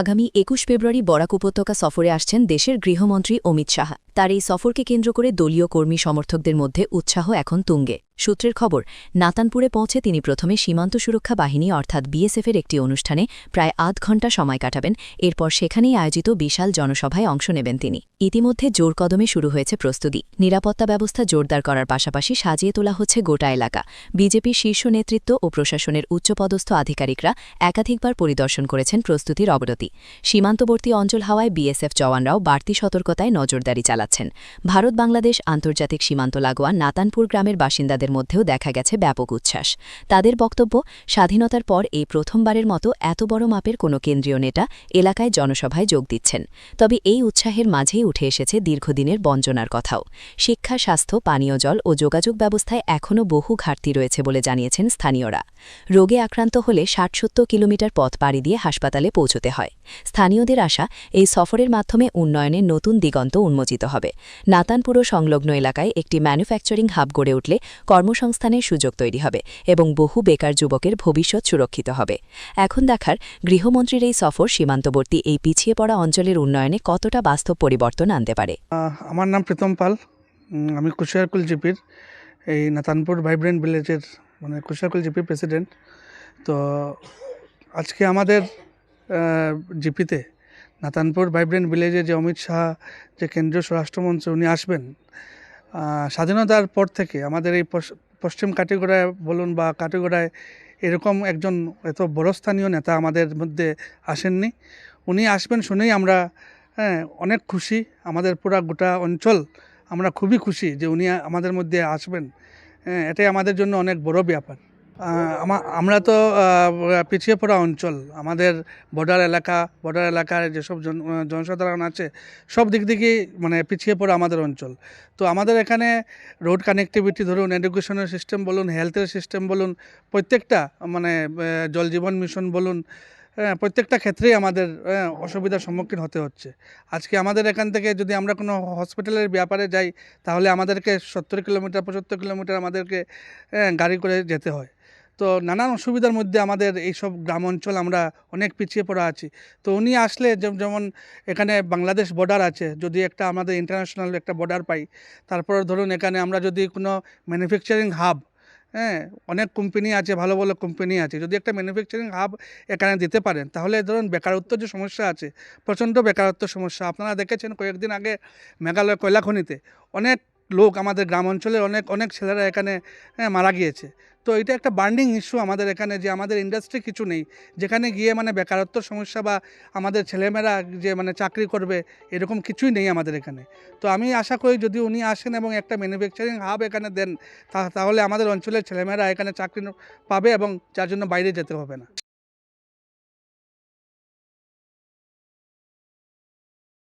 আগামী একুশ ফেব্রুয়ারি বরাক উপত্যকা সফরে আসছেন দেশের গৃহমন্ত্রী অমিত শাহ। তার এই সফরকে কেন্দ্র করে দলীয় কর্মী সমর্থকদের মধ্যে উৎসাহ এখন তুঙ্গে। সূত্রের খবর, নাতানপুরে পৌঁছে তিনি প্রথমে সীমান্ত সুরক্ষা বাহিনী, অর্থাৎ বিএসএফের একটি অনুষ্ঠানে প্রায় আধ ঘণ্টা সময় কাটাবেন। এরপর সেখানেই আয়োজিত বিশাল জনসভায় অংশ নেবেন তিনি। ইতিমধ্যে জোর কদমে শুরু হয়েছে প্রস্তুতি। নিরাপত্তা ব্যবস্থা জোরদার করার পাশাপাশি সাজিয়ে তোলা হচ্ছে গোটা এলাকা। বিজেপির শীর্ষ নেতৃত্ব ও প্রশাসনের উচ্চপদস্থ আধিকারিকরা একাধিকবার পরিদর্শন করেছেন প্রস্তুতির অবনতি সীমান্তবর্তী অঞ্চল হাওয়ায় বিএসএফ জওয়ানরাও বাড়তি সতর্কতায় নজরদারি চালাচ্ছেন। ভারত বাংলাদেশ আন্তর্জাতিক সীমান্ত লাগোয়া নাতানপুর গ্রামের বাসিন্দাদের মধ্যেও দেখা গেছে ব্যাপক উচ্ছ্বাস। তাদের বক্তব্য, স্বাধীনতার পর এই প্রথমবারের মতো এত বড় মাপের কোনো কেন্দ্রীয় নেতা এলাকায় জনসভায় যোগ দিচ্ছেন। তবে এই উৎসাহের মাঝেই উঠে এসেছে দীর্ঘদিনের বঞ্চনার কথাও। শিক্ষা, স্বাস্থ্য, পানীয় জল ও যোগাযোগ ব্যবস্থায় এখনও বহু ঘাটতি রয়েছে বলে জানিয়েছেন স্থানীয়রা। রোগে আক্রান্ত হলে ষাট সত্তর কিলোমিটার পথ পাড়ি দিয়ে হাসপাতালে পৌঁছতে হয়। স্থানীয়দের আশা, এই সফরের মাধ্যমে উন্নয়নের নতুন দিগন্ত উন্মোচিত হবে। নাতানপুর সংলগ্ন এলাকায় একটি ম্যানুফ্যাকচারিং হাব গড়ে উঠলে কর্মসংস্থানের সুযোগ তৈরি হবে এবং বহু বেকার যুবকের ভবিষ্যৎ সুরক্ষিত হবে। এখন দেখার গৃহমন্ত্রীর এই সফর সীমান্তবর্তী এই পিছিয়ে পড়া অঞ্চলের উন্নয়নে কতটা বাস্তব পরিবর্তন আনতে পারে? আমার নাম প্রীতম পাল। আমি কুশিয়ারকুল জিপির এই নাতানপুর ভাইব্রেন্ট ভিলেজের মানে কুশিয়ারকুল জিপির প্রেসিডেন্ট। তো আজকে আমাদের জিপিতে নাতানপুর ভাইব্রেন্ট ভিলেজে যে অমিত শাহ, যে কেন্দ্রীয় স্বরাষ্ট্রমন্ত্রী উনি আসবেন স্বাধীনতার পর থেকে আমাদের এই পশ্চিম কাটিগড়ায় বলুন বা কাটিগড়ায় এরকম একজন এত বড় স্থানীয় নেতা আমাদের মধ্যে আসেননি। উনি আসবেন শুনেই আমরা হ্যাঁ অনেক খুশি। আমাদের পুরা গোটা অঞ্চল আমরা খুবই খুশি যে উনি আমাদের মধ্যে আসবেন। হ্যাঁ এটাই আমাদের জন্য অনেক বড় ব্যাপার। আমরা তো পিছিয়ে পড়া অঞ্চল। আমাদের বর্ডার এলাকা বর্ডার এলাকার যেসব জন জনসাধারণ আছে সব দিক থেকেই মানে পিছিয়ে পড়া আমাদের অঞ্চল। তো আমাদের এখানে রোড কানেক্টিভিটি ধরুন এডুকেশনের সিস্টেম বলুন হেলথের সিস্টেম বলুন প্রত্যেকটা মানে জল জীবন মিশন বলুন হ্যাঁ প্রত্যেকটা ক্ষেত্রেই আমাদের হ্যাঁ, অসুবিধার সম্মুখীন হতে হচ্ছে। আজকে আমাদের এখান থেকে যদি আমরা কোনো হসপিটালের ব্যাপারে যাই তাহলে আমাদেরকে সত্তর কিলোমিটার পঁচাত্তর কিলোমিটার আমাদেরকে হ্যাঁ, গাড়ি করে যেতে হয়। তো নানান অসুবিধার মধ্যে আমাদের এইসব গ্রাম অঞ্চল আমরা অনেক পিছিয়ে পড়া আছি। তো উনি আসলে যেমন এখানে বাংলাদেশ বর্ডার আছে যদি একটা আমাদের ইন্টারন্যাশনাল একটা বর্ডার পাই তারপর ধরুন এখানে আমরা যদি কোনো ম্যানুফ্যাকচারিং হাব হ্যাঁ অনেক কোম্পানি আছে ভালো ভালো কোম্পানি আছে যদি একটা ম্যানুফ্যাকচারিং হাব এখানে দিতে পারেন তাহলে ধরুন বেকারত্ব যে সমস্যা আছে প্রচণ্ড বেকারত্ব সমস্যা। আপনারা দেখেছেন কয়েকদিন আগে মেঘালয় কয়লাখনিতে অনেক লোক আমাদের গ্রাম অঞ্চলে অনেক অনেক ছেলেরা এখানে হ্যাঁ, মারা গিয়েছে। তো এটা একটা বার্নিং ইস্যু আমাদের এখানে যে আমাদের ইন্ডাস্ট্রি কিছু নেই। যেখানে গিয়ে মানে বেকারত্ব সমস্যা বা আমাদের ছেলেমেয়েরা যে মানে চাকরি করবে, এরকম কিছুই নেই আমাদের এখানে। তো আমি আশা করি যদি উনি আসেন এবং একটা ম্যানুফ্যাকচারিং হাব এখানে দেন তাহলে আমাদের অঞ্চলের ছেলেমেয়েরা এখানে চাকরি পাবে এবং যার জন্য বাইরে যেতে হবে না।